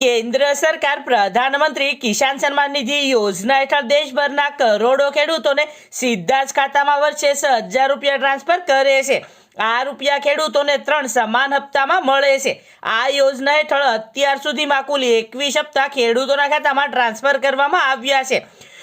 કેન્દ્ર સરકાર પ્રધાનમંત્રી કિસાન સન્માન નિધિ યોજના હેઠળ દેશભરના કરોડો ખેડૂતોને સીધા જ ખાતામાં વર્ષે હજાર રૂપિયા ટ્રાન્સફર કરે છે. આ રૂપિયા ખેડૂતોને ત્રણ સમાન હપ્તામાં મળે છે. આ યોજના હેઠળ અત્યાર સુધીમાં કુલ એકવીસ હપ્તા ખેડૂતોના ખાતામાં ટ્રાન્સફર કરવામાં આવ્યા છે.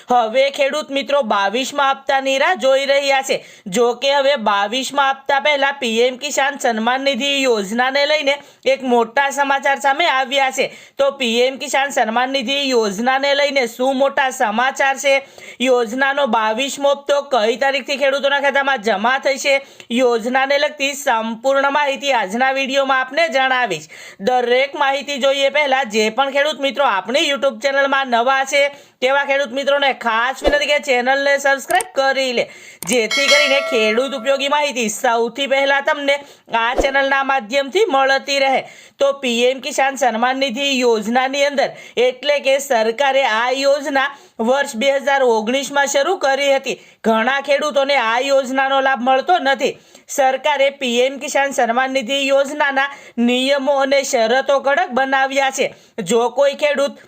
હવે ખેડૂત મિત્રો બાવીસમાં હપ્તાની રાહ જોઈ રહ્યા છે. જો કે હવે બાવીસમાં હપ્તા પહેલા પીએમ કિસાન સન્માન નિધિ યોજનાને લઈને એક મોટા સમાચાર સામે આવ્યા છે. તો પીએમ કિસાન સન્માન નિધિ યોજનાને લઈને શું મોટા સમાચાર છે? યોજનાનો બાવીસમો હપ્તો કઈ તારીખથી ખેડૂતોના ખાતામાં જમા થશે? યોજનાને લગતી સંપૂર્ણ માહિતી આજના વિડીયોમાં આપને જણાવીશ. દરેક માહિતી જોઈએ પહેલાં જે પણ ખેડૂત મિત્રો આપણી યુટ્યુબ ચેનલમાં નવા છે, તેવા ખેડૂત મિત્રોને ખાસ વિનંતી કે ચેનલને સબસ્ક્રાઇબ કરી લે. જેથી કરીને ખેડૂત ઉપયોગી માહિતી સૌથી પહેલા તમને આ ચેનલના માધ્યમથી મળતી રહે. તો પીએમ કિસાન સન્માન નિધિ યોજનાની અંદર એટલે કે સરકારે આ યોજના વર્ષ બે હજાર ઓગણીસમાં શરૂ કરી હતી. ઘણા ખેડૂતોને આ યોજનાનો લાભ મળતો નથી. સરકારે પીએમ કિસાન સન્માન નિધિ યોજનાના નિયમો અને શરતો કડક બનાવ્યા છે. જો કોઈ ખેડૂત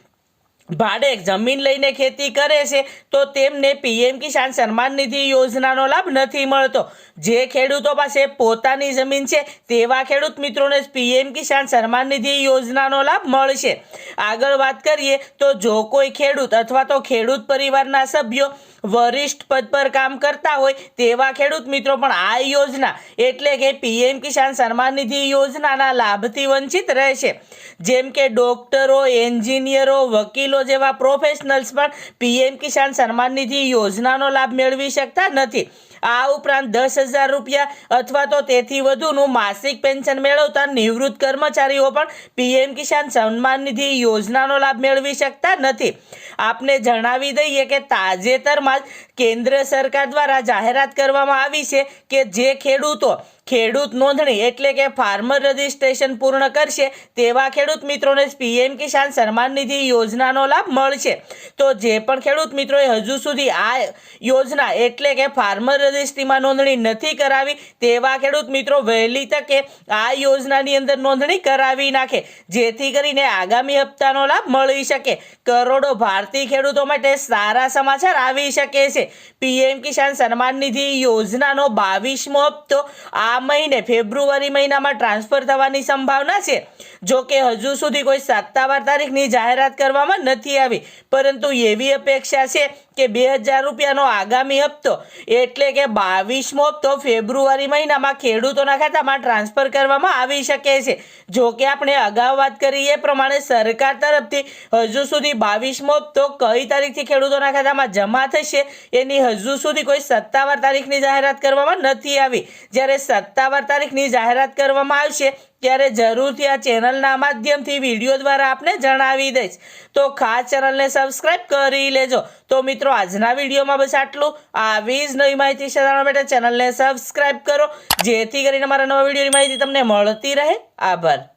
ભાડે જમીન લઈને ખેતી કરે છે, તો તેમને પીએમ કિસાન સન્માન નિધિ યોજનાનો લાભ નથી મળતો. જે ખેડૂતો પાસે પોતાની જમીન છે, તેવા ખેડૂત મિત્રોને પીએમ કિસાન સન્માન નિધિ યોજનાનો લાભ મળશે. આગળ વાત કરીએ, તો જો કોઈ ખેડૂત અથવા તો ખેડૂત પરિવારના સભ્યો વરિષ્ઠ પદ પર કામ કરતા હોય તેવા ખેડૂત મિત્રો પણ આ યોજના એટલે કે પીએમ કિસાન સન્માન નિધિ યોજનાના લાભથી વંચિત રહેશે. જેમ કે ડોક્ટરો, એન્જિનિયરો, વકીલો જેવા પ્રોફેશનલ્સ પણ પીએમ કિસાન સન્માન નિધિ યોજનાનો લાભ મેળવી શકતા નથી. આ ઉપરાંત દસ હજાર રૂપિયા અથવા તો તેથી વધુનું માસિક પેન્શન મેળવતા નિવૃત્ત કર્મચારીઓ પણ પીએમ કિસાન સન્માન નિધિ યોજનાનો લાભ મેળવી શકતા નથી. આપને જણાવી દઈએ કે તાજેતરમાં જ કેન્દ્ર સરકાર દ્વારા જાહેરાત કરવામાં આવી છે કે જે ખેડૂતો ખેડૂત નોંધણી એટલે કે ફાર્મર રજિસ્ટ્રેશન પૂર્ણ કરશે તેવા ખેડૂત મિત્રોને પીએમ કિસાન સન્માન નિધિ યોજનાનો લાભ મળશે. તો જે પણ ખેડૂત મિત્રોએ હજુ સુધી આ યોજના એટલે કે ફાર્મર રજિસ્ટ્રીમાં નોંધણી નથી કરાવી, તેવા ખેડૂત મિત્રો વહેલી તકે આ યોજનાની અંદર નોંધણી કરાવી નાખે, જેથી કરીને આગામી હપ્તાનો લાભ મળી શકે. કરોડો ભારતીય ખેડૂતો માટે સારા સમાચાર આવી શકે છે. પીએમ કિસાન સન્માન નિધિ યોજનાનો બાવીસમો હપ્તો આ મહિને ફેબ્રુઆરી મહિનામાં ટ્રાન્સફર થવાની સંભાવના છે. જો કે હજુ સુધી કોઈ સત્તાવાર તારીખની જાહેરાત કરવામાં નથી આવી, પરંતુ એવી અપેક્ષા છે કે બે હજાર રૂપિયાનો આગામી હપ્તો એટલે કે બાવીસમો હપ્તો ફેબ્રુઆરી મહિનામાં ખેડૂતોના ખાતામાં ટ્રાન્સફર કરવામાં આવી શકે છે. જો કે આપણે અગાઉ વાત કરી એ પ્રમાણે સરકાર તરફથી હજુ સુધી બાવીસમો હપ્તો કઈ તારીખથી ખેડૂતોના ખાતામાં જમા થશે એની હજુ સુધી કોઈ સત્તાવાર તારીખની જાહેરાત કરવામાં નથી આવી. જ્યારે સત્તાવાર તારીખની જાહેરાત કરવામાં આવશે ત્યારે જરૂરથી આ ચેનલના માધ્યમથી વીડિયો દ્વારા આપને જણાવી દઈશ. તો ખાસ ચેનલને સબસ્ક્રાઈબ કરી લેજો. તો મિત્રો, આજના વિડીયોમાં બસ આટલું. આવી જ નવી માહિતી જાણવા માટે ચેનલને સબસ્ક્રાઈબ કરો. જેથી કરીને મારા નવા વિડીયોની માહિતી તમને મળતી રહે. આભાર.